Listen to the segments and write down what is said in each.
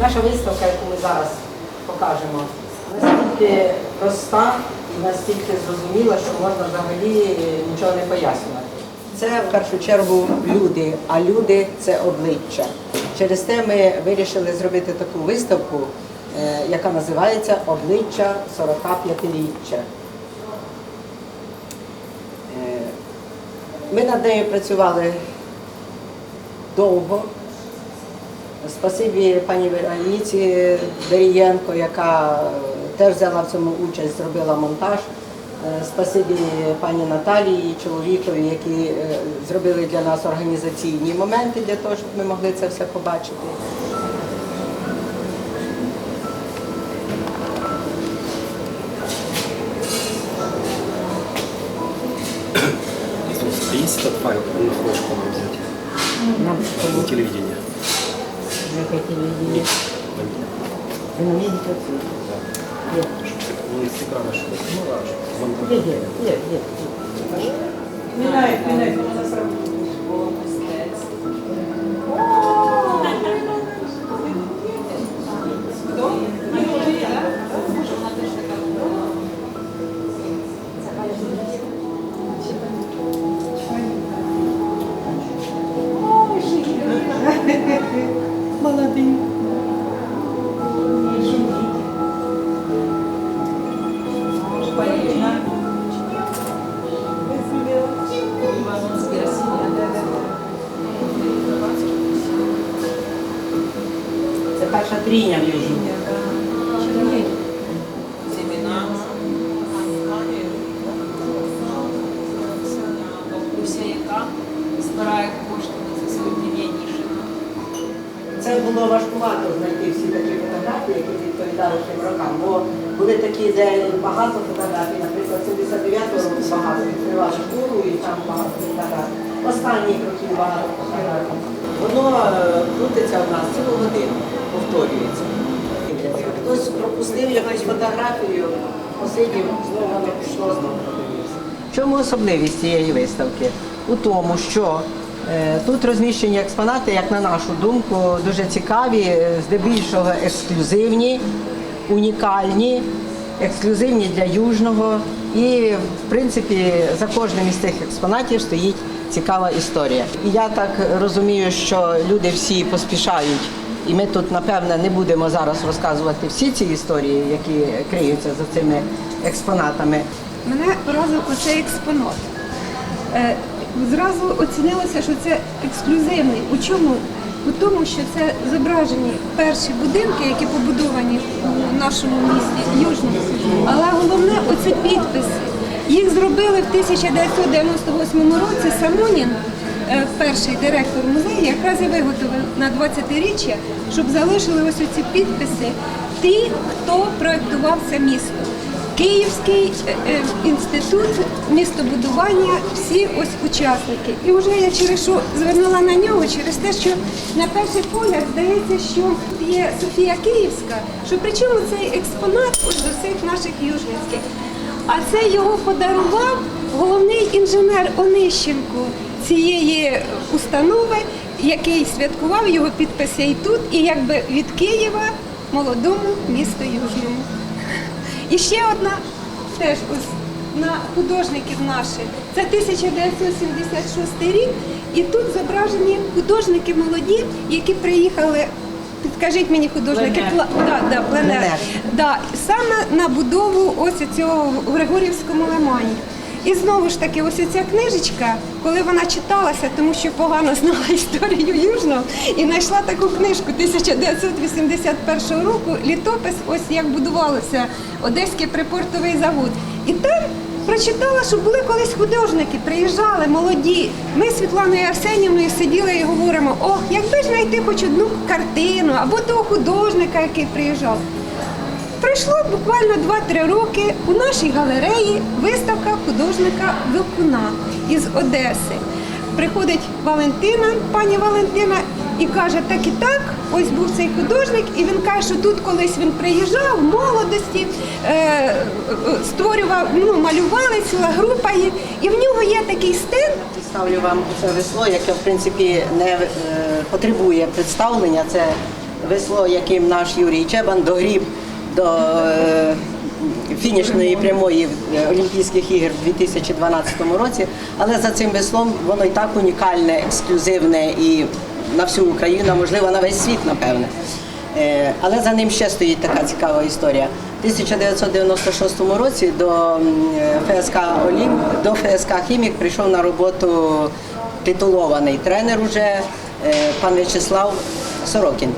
Наша виставка, яку ми зараз покажемо, настільки проста і настільки зрозуміла, що можна взагалі нічого не пояснювати. Це в першу чергу люди, а люди це обличчя. Через те ми вирішили зробити таку виставку, е, яка називається Обличчя 45-річчя. Е, Ми над нею працювали довго. Спасибі пані Вероніці Берієнко, яка теж взяла в цьому участь, зробила монтаж. Е, Спасибі пані Наталії, і чоловікові, які е, зробили для нас організаційні моменти для того, щоб ми могли це все побачити. Есть этот файл на флешку нам взять? На телевидение. телевидение. видеть. на видите отсюда? Ну, с экрана что Ну, да, что? Нет, нет, там. Минает, є, у нас мінають, Це було важкувато знайти всі такі фотографії, які відповідали тим рокам. Бо були такі, де багато фотографій, наприклад, 79-го року багато відкривали шкуру і там багато фотографій. Останніх років багато фотографій. Воно е, крутиться в нас цілу годину, повторюється. Хтось пропустив якусь фотографію, посидів, знову воно пішло, знову подивився. Чому особливість цієї виставки? У тому, що тут розміщені експонати, як на нашу думку, дуже цікаві, е, здебільшого ексклюзивні, унікальні, ексклюзивні для Южного. І, в принципі, за кожним із цих експонатів стоїть цікава історія. І я так розумію, що люди всі поспішають. І ми тут, напевне, не будемо зараз розказувати всі ці історії, які криються за цими експонатами. Мене вразив оцей експонат. Зразу оцінилося, що це ексклюзивний. У чому? У тому, що це зображені перші будинки, які побудовані у нашому місті Южному. Але головне оце підписи. Їх зробили в 1998 році Самонін, е, перший директор музею, якраз і виготовив на 20-річчя, щоб залишили ось ці підписи ті, хто проєктував це місто. Київський е, е, інститут містобудування, всі ось учасники. І вже я через що звернула на нього, через те, що на перший погляд здається, що є Софія Київська, що причому цей експонат ось до цих наших южницьких. А це його подарував головний інженер Онищенко цієї установи, який святкував його підписи і тут, і якби від Києва молодому місту Южному. І ще одна теж ось на художників наших. Це 1976 рік, і тут зображені художники молоді, які приїхали. Підкажіть мені художники. Пла- да, да, пленер. Пленер. Да, саме на будову ось цього в Григорівському лимані. І знову ж таки, ось ця книжечка, коли вона читалася, тому що погано знала історію Южного, і знайшла таку книжку 1981 року, літопис, ось як будувалося Одеський припортовий завод. І там прочитала, що були колись художники, приїжджали молоді. Ми з Світланою Арсенівною сиділи і говоримо: ох, якби ж знайти хоч одну картину або того художника, який приїжджав. Пройшло буквально 2-3 роки. У нашій галереї виставка художника Вилкуна із Одеси. Приходить Валентина, пані Валентина, і каже, так і так, ось був цей художник, і він каже, що тут колись він приїжджав в молодості, е, створював, ну, малювали ціла група, є, і в нього є такий стенд, Ставлю вам це весло, яке в принципі не е, потребує представлення. Це весло, яким наш Юрій Чебан догріб до е, фінішної прямої е, Олімпійських ігор в 2012 році. Але за цим веслом воно і так унікальне, ексклюзивне і на всю Україну, можливо, на весь світ, напевне. Е, Але за ним ще стоїть така цікава історія. У 1996 році до ФСК Олімп, до ФСК Хімік прийшов на роботу титулований тренер уже е, пан В'ячеслав Сорокін.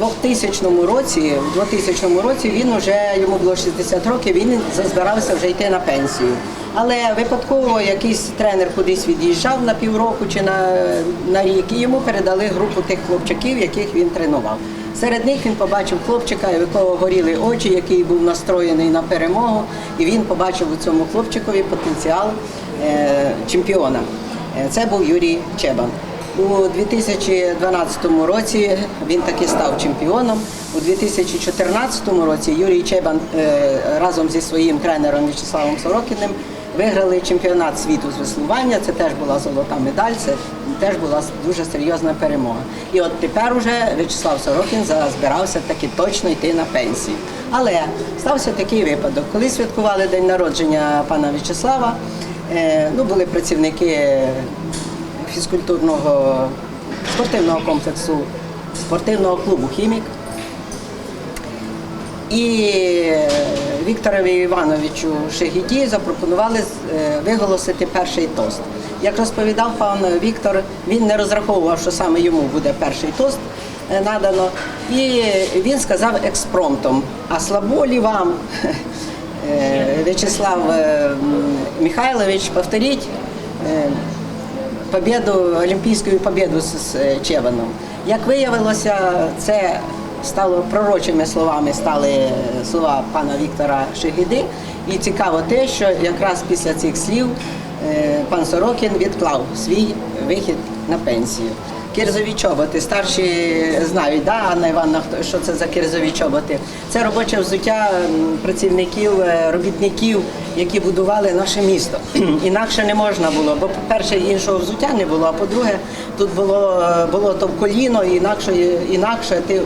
Е, У 2000 році, в 2000 році він вже йому було 60 років, він збирався вже йти на пенсію. Але випадково якийсь тренер кудись від'їжджав на півроку чи на, на рік, і йому передали групу тих хлопчаків, яких він тренував. Серед них він побачив хлопчика, у якого горіли очі, який був настроєний на перемогу, і він побачив у цьому хлопчикові потенціал е, чемпіона. Е, Це був Юрій Чебан. У 2012 році він таки став чемпіоном. У 2014 році Юрій Чебан е, разом зі своїм тренером В'ячеславом Сорокіним виграли чемпіонат світу з веслування. Це теж була золота медаль, це теж була дуже серйозна перемога. І от тепер уже В'ячеслав Сорокін збирався таки точно йти на пенсію. Але стався такий випадок, коли святкували день народження пана В'ячеслава, е, ну були працівники фізкультурного спортивного комплексу спортивного клубу Хімік. І Вікторові Івановичу Шегіді запропонували е, виголосити перший тост. Як розповідав пан Віктор, він не розраховував, що саме йому буде перший тост е, надано. І він сказав експромтом, а слабо лі вам, Е, В'ячеслав Михайлович, повторіть победу, олімпійську победу з, е, Чеваном. Як виявилося, це стало пророчими словами, стали е, слова пана Віктора Шегіди. І цікаво те, що якраз після цих слів е, пан Сорокін відклав свій вихід на пенсію. Кирзові чоботи. Старші знають, да, Анна Івановна, що це за кирзові чоботи. Це робоче взуття працівників, робітників, які будували наше місто. Інакше не можна було, бо, по-перше, іншого взуття не було, а по-друге, тут було, було то коліно, і інакше, інакше ти е,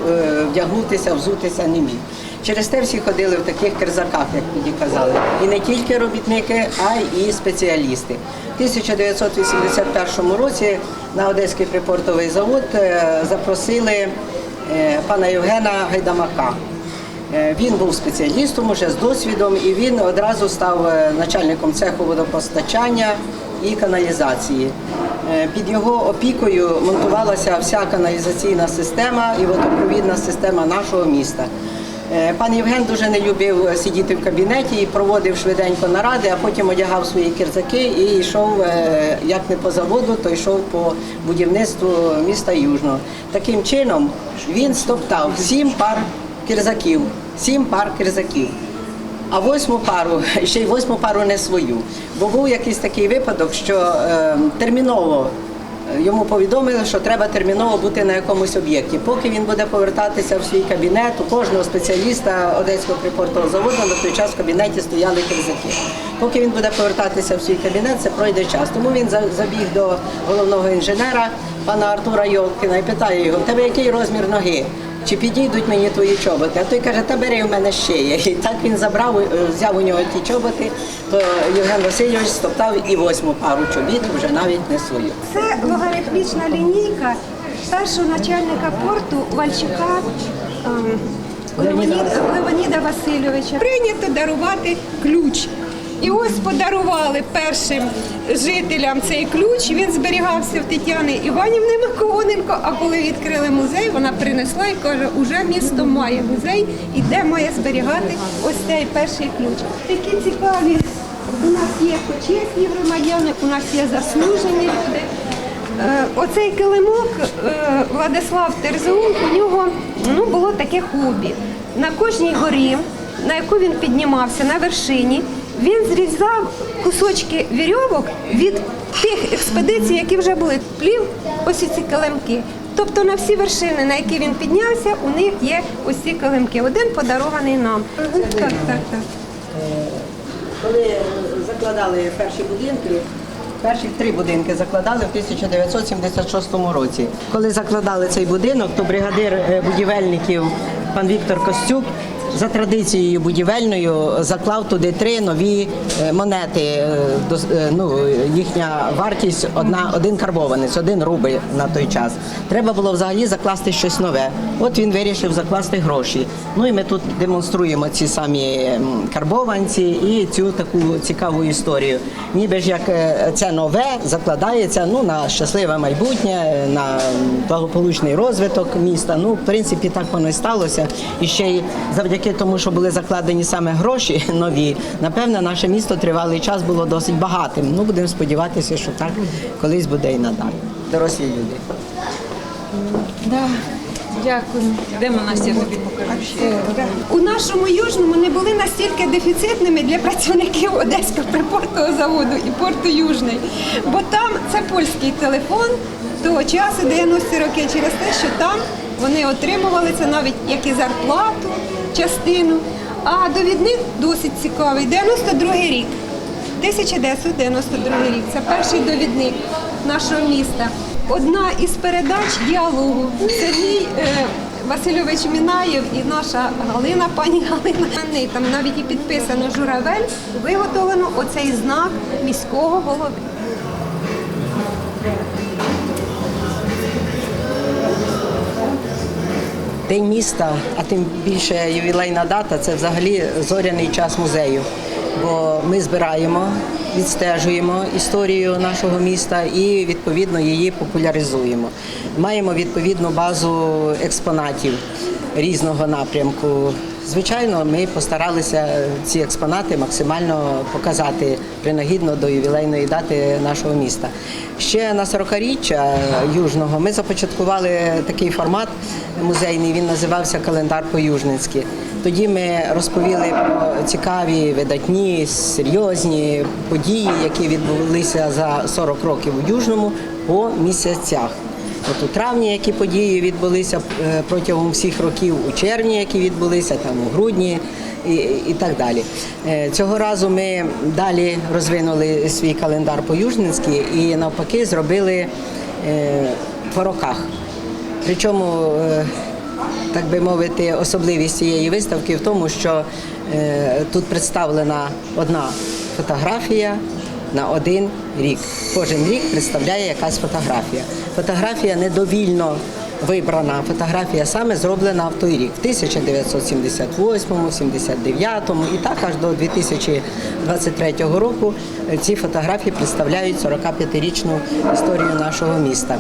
вдягнутися, взутися не міг. Через те всі ходили в таких кирзаках, як тоді казали. І не тільки робітники, а й спеціалісти. У 1981 році на Одеський припортовий завод е, запросили е, пана Євгена Гайдамака. Е, Він був спеціалістом уже з досвідом, і він одразу став е, начальником цеху водопостачання і каналізації. Е, Під його опікою монтувалася вся каналізаційна система і водопровідна система нашого міста. Пан Євген дуже не любив сидіти в кабінеті і проводив швиденько наради, а потім одягав свої кирзаки і йшов, як не по заводу, то йшов по будівництву міста Южного. Таким чином він стоптав сім пар кирзаків, сім пар кирзаків. А восьму пару, ще й восьму пару не свою. Бо був якийсь такий випадок, що е, терміново йому повідомили, що треба терміново бути на якомусь об'єкті. Поки він буде повертатися в свій кабінет, у кожного спеціаліста Одеського припортового заводу на той час в кабінеті стояли кирзаки. Поки він буде повертатися в свій кабінет, це пройде час. Тому він забіг до головного інженера, пана Артура Йолкіна, і питає його, в тебе який розмір ноги? Чи підійдуть мені твої чоботи? А той каже, та бери у мене ще є. І так він забрав, е, взяв у нього ті чоботи, то Євген Васильович стоптав і восьму пару чобіт, вже навіть не свою. Це логарифмічна лінійка першого начальника порту Вальчука ем, Леоніда Васильовича. Прийнято дарувати ключ. І ось подарували першим жителям цей ключ. Він зберігався в Тетяни Іванівни Миконенко. А коли відкрили музей, вона принесла і каже, уже місто має музей і де має зберігати ось цей перший ключ. Такі цікаві. У нас є почесні громадяни, у нас є заслужені люди. Е, Оцей килимок е, Владислав Терзун, у нього ну, було таке хобі. На кожній горі, на яку він піднімався на вершині, він зрізав кусочки вірьовок від тих експедицій, які вже були. Плів ось ці килимки. Тобто на всі вершини, на які він піднявся, у них є ось ці килимки. Один подарований нам. Так, так, так. Коли закладали перші будинки, Перших три будинки закладали в 1976 році. Коли закладали цей будинок, то бригадир е, будівельників пан Віктор Костюк за традицією будівельною заклав туди три нові е, монети. е, е, Ну, їхня вартість одна, один карбованець, один рубль на той час. Треба було взагалі закласти щось нове. От він вирішив закласти гроші. Ну і ми тут демонструємо ці самі карбованці і цю таку цікаву історію. Ніби ж як це нове закладається ну, на щасливе майбутнє, на благополучний розвиток міста. Ну, в принципі, так воно і сталося. І ще й завдяки тому, що були закладені саме гроші нові, напевне, наше місто тривалий час було досить багатим. Ну, будемо сподіватися, що так колись буде і надалі. Дорослі люди. Да. Дякую. Йдемо Настя, я тобі покажу. У нашому южному не були настільки дефіцитними для працівників Одеського припортового заводу і порту Южний, бо там це польський телефон того часу, 90-ті роки, через те, що там вони отримували це навіть як і зарплату, частину. А довідник досить цікавий. 92-й рік. 1992 рік. Це перший довідник нашого міста. Одна із передач діалогу Сергій е, Васильович Мінаєв і наша Галина, пані Галина. Там навіть і підписано журавель, виготовлено оцей знак міського голови. День міста, а тим більше ювілейна дата це взагалі зоряний час музею. Бо ми збираємо, відстежуємо історію нашого міста і відповідно її популяризуємо. Маємо відповідну базу експонатів різного напрямку. Звичайно, ми постаралися ці експонати максимально показати принагідно до ювілейної дати нашого міста. Ще на 40-річчя Южного ми започаткували такий формат музейний, він називався Календар по-южницьки. Тоді ми розповіли про цікаві, видатні, серйозні події, які відбулися за 40 років у Южному по місяцях. От у травні, які події відбулися е, протягом всіх років, у червні, які відбулися, там у грудні і, і так далі. Е, Цього разу ми далі розвинули свій календар по-южницьки і навпаки зробили е, по роках. Причому, так би мовити, особливість цієї виставки в тому, що тут представлена одна фотографія на один рік. Кожен рік представляє якась фотографія. Фотографія недовільно вибрана. Фотографія саме зроблена в той рік, в 1978, 79 і так аж до 2023 року ці фотографії представляють 45-річну історію нашого міста.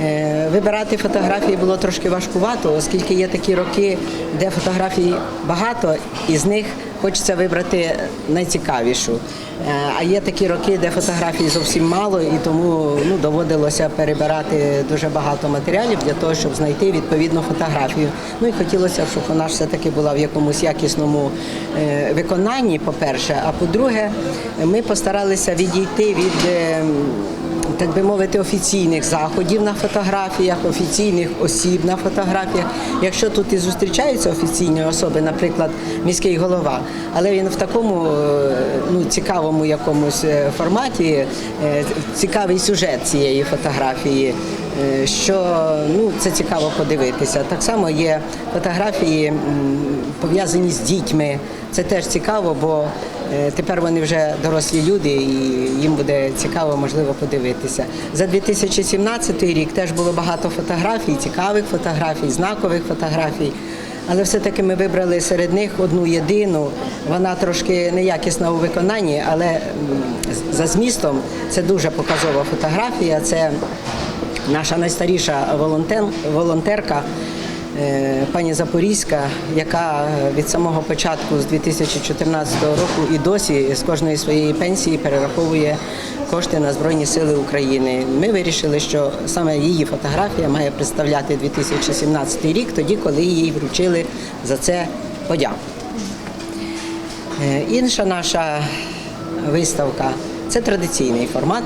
Е, Вибирати фотографії було трошки важкувато, оскільки є такі роки, де фотографій багато, і з них хочеться вибрати найцікавішу. Е, А є такі роки, де фотографій зовсім мало, і тому ну, доводилося перебирати дуже багато матеріалів для того, щоб знайти відповідну фотографію. Ну і хотілося, щоб вона ж все-таки була в якомусь якісному е, виконанні, по-перше. А по-друге, ми постаралися відійти від. Так би мовити, офіційних заходів на фотографіях, офіційних осіб на фотографіях. Якщо тут і зустрічаються офіційні особи, наприклад, міський голова, але він в такому е, ну, цікавому якомусь е, форматі, е, цікавий сюжет цієї фотографії, що ну, це цікаво подивитися. Так само є фотографії пов'язані з дітьми. Це теж цікаво, бо Тепер вони вже дорослі люди, і їм буде цікаво, можливо, подивитися. За 2017 рік теж було багато фотографій, цікавих фотографій, знакових фотографій. Але все-таки ми вибрали серед них одну єдину. Вона трошки неякісна у виконанні, але за змістом це дуже показова фотографія. Це наша найстаріша волонтер, волонтерка е, пані Запорізька, яка від самого початку з 2014 року і досі з кожної своєї пенсії перераховує кошти на Збройні Сили України. Ми вирішили, що саме її фотографія має представляти 2017 рік, тоді, коли їй вручили за це подяку. Е, Інша наша виставка це традиційний формат.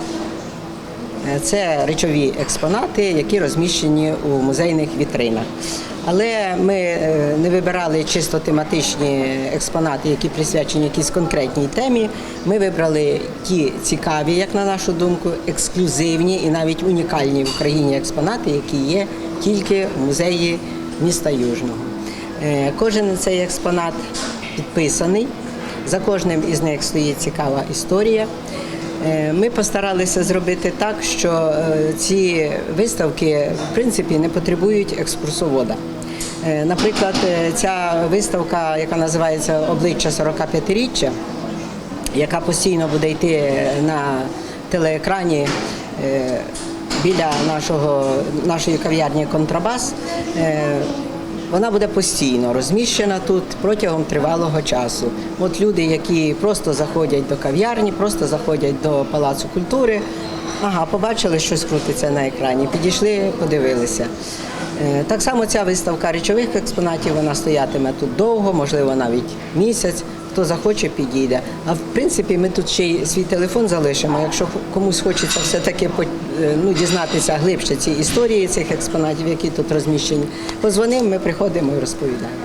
Е, Це речові експонати, які розміщені у музейних вітринах. Але ми е, не вибирали чисто тематичні експонати, які присвячені якійсь конкретній темі. Ми вибрали ті цікаві, як на нашу думку, ексклюзивні і навіть унікальні в Україні експонати, які є тільки в музеї міста Южного. Е, Кожен цей експонат підписаний. За кожним із них стоїть цікава історія. Е, Ми постаралися зробити так, що ці виставки в принципі не потребують екскурсовода. Е, Наприклад, е, ця виставка, яка називається Обличчя 45-річчя, яка постійно буде йти на телеекрані е, біля нашого, нашої кав'ярні Контрабас. Вона буде постійно розміщена тут протягом тривалого часу. От люди, які просто заходять до кав'ярні, просто заходять до Палацу культури, ага, побачили, щось крутиться на екрані, підійшли, подивилися. Е, Так само ця виставка речових експонатів вона стоятиме тут довго, можливо, навіть місяць. Хто захоче, підійде. А в принципі, ми тут ще й свій телефон залишимо. Якщо комусь хочеться все-таки е, ну, дізнатися глибше ці історії цих експонатів, які тут розміщені, позвонимо, ми приходимо і розповідаємо.